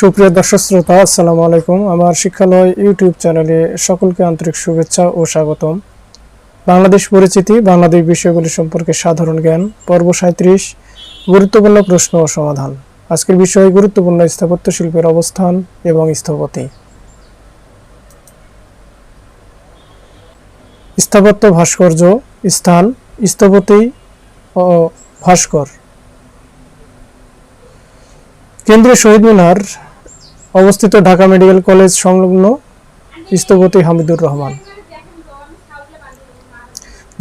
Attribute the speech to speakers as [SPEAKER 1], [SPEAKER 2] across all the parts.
[SPEAKER 1] সুপ্রিয় দর্শক শ্রোতা, আসসালামু আলাইকুম। আমার শিক্ষালয় ইউটিউব চ্যানেলে সকলকে আন্তরিক শুভেচ্ছা ও স্বাগতম। বাংলাদেশ পরিচিতি, বাংলাদেশ বিষয়গুলি সম্পর্কে সাধারণ জ্ঞান, পর্ব সাঁত্রিশ গুরুত্বপূর্ণ প্রশ্ন ও সমাধান। আজকের বিষয়, গুরুত্বপূর্ণ স্থাপত্য শিল্পের অবস্থান এবং স্থপতি। স্থাপত্য ভাস্কর্য, স্থান, স্থপতি ও ভাস্কর। কেন্দ্রীয় শহীদ মিনার অবস্থিত ঢাকা মেডিকেল কলেজ সংলগ্ন স্থপতি হামিদুর রহমান।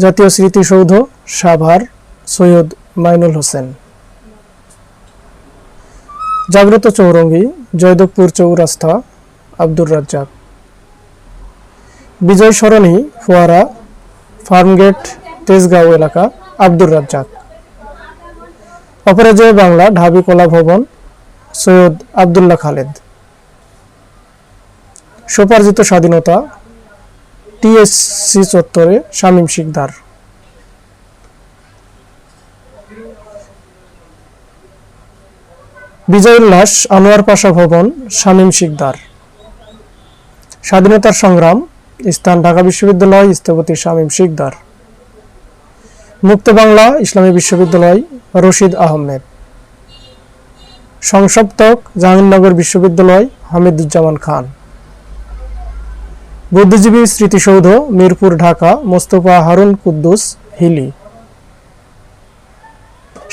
[SPEAKER 1] জাতীয় স্মৃতিসৌধ, সাভার, সৈয়দ মাইনুল হোসেন। জাগ্রত চৌরঙ্গি, জয়দেবপুর চৌরাস্তা, আব্দুর রাজ্জাক। বিজয় সরণি, ফোয়ারা, ফার্মগেট, তেজগাঁও এলাকা, আব্দুর রাজ্জাক। অপরাজয় বাংলা, ঢাবি কলা ভবন, সৈয়দ আবদুল্লাহ খালেদ। স্বোপার্জিত স্বাধীনতা টিএসসি চত্বরে শামীম শিকদার। বিজয় উল্লাস আনোয়ার পাশা ভবন, শামীম শিকদার। স্বাধীনতার সংগ্রাম, স্থান ঢাকা বিশ্ববিদ্যালয়, স্থপতি শামীম শিকদার। মুক্ত বাংলা ইসলামী বিশ্ববিদ্যালয়, রশিদ আহমেদ। সংসপ্তক জাহাঙ্গীরনগর বিশ্ববিদ্যালয়, হামিদুজ্জামান খান। বুদ্ধিজীবী স্মৃতিসৌধ, মিরপুর, ঢাকা, মোস্তফা হারুন কুদ্দুস, হিলি।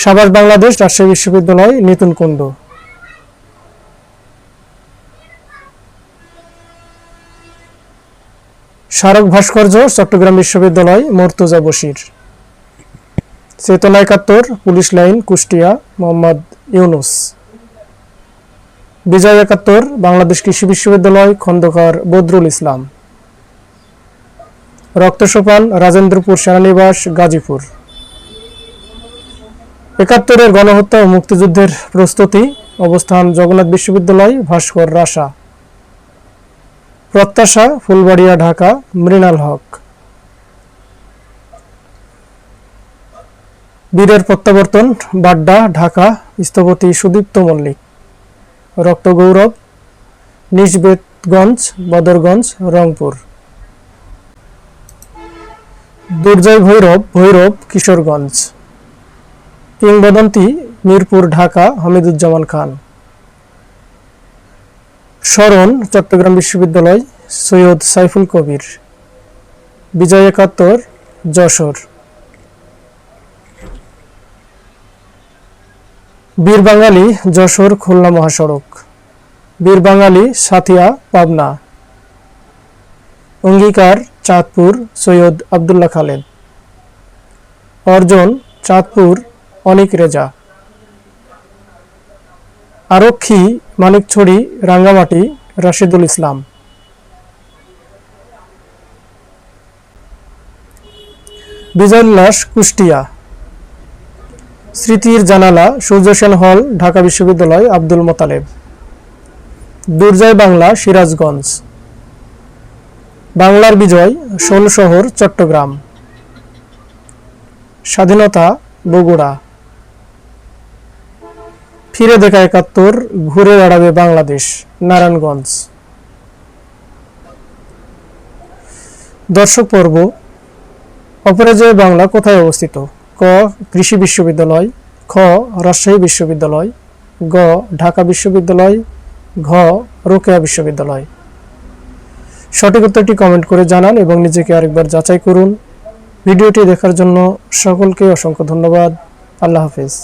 [SPEAKER 1] সাবাস বাংলাদেশ রাজশাহী বিশ্ববিদ্যালয়, নিতুন কুণ্ডু। স্মারক ভাস্কর্য, চট্টগ্রাম বিশ্ববিদ্যালয়, Murtaza Bashir. Chetona Ekattor police line, Kushtia, Mohammad Yunus. বিজয় একাত্তর, বাংলাদেশ কৃষি বিশ্ববিদ্যালয়, খন্দকার বদরুল ইসলাম। রক্তসোপান, রাজেন্দ্রপুর সেনানিবাস, গাজীপুর। একাত্তরের গণহত্যা ও মুক্তিযুদ্ধের প্রস্তুতি, অবস্থান জগন্নাথ বিশ্ববিদ্যালয়, ভাস্কর রাশা প্রত্যাশা, ফুলবাড়িয়া, ঢাকা, মৃণাল হক। বীরের প্রত্যাবর্তন, বাড্ডা, ঢাকা, স্থপতি সুদীপ্ত মল্লিক। রক্ত গৌরব নিজবেদগঞ্জ বদরগঞ্জ, রংপুর। দুর্জয় ভৈরব ভৈরব, কিশোরগঞ্জ। কিংবদন্তি, মিরপুর, ঢাকা, হামিদুজ্জামান খান। স্মরণ চট্টগ্রাম বিশ্ববিদ্যালয়, সৈয়দ সাইফুল কবির। বিজয় একাত্তর, যশোর। বীর বাঙালি যশোর, খুলনা মহাসড়ক। বীর বাঙালি সাথিয়া, পাবনা। অঙ্গীকার চাঁদপুর সৈয়দ আবদুল্লাহ খালেদ। অর্জন, চাঁদপুর, অনিক রেজা। আরক্ষী, মানিকছড়ি, রাঙ্গামাটি, রাশিদুল ইসলাম। বিজয়োল্লাস কুষ্টিয়া। স্মৃতির জানালা, সূর্য সেন হল, ঢাকা বিশ্ববিদ্যালয়, আব্দুল মোতালেব। দুর্জয় বাংলা, সিরাজগঞ্জ। বাংলার বিজয় ষোল শহর, চট্টগ্রাম। স্বাধীনতা, বগুড়া। ফিরে দেখা একাত্তর, ঘুরে বেড়াবে বাংলাদেশ, নারায়ণগঞ্জ। দর্শক পর্ব, অপরাজয় বাংলা কোথায় অবস্থিত? ক, কৃষি বিশ্ববিদ্যালয়, খ, রাজশাহী বিশ্ববিদ্যালয়, গ, ঢাকা বিশ্ববিদ্যালয়, ঘ, রোকেয়া বিশ্ববিদ্যালয়। সঠিক উত্তরটি কমেন্ট করে জানান এবং নিজেকে আরেকবার যাচাই করুন। ভিডিওটি দেখার জন্য সকলকে অসংখ্য ধন্যবাদ। আল্লাহ হাফিজ।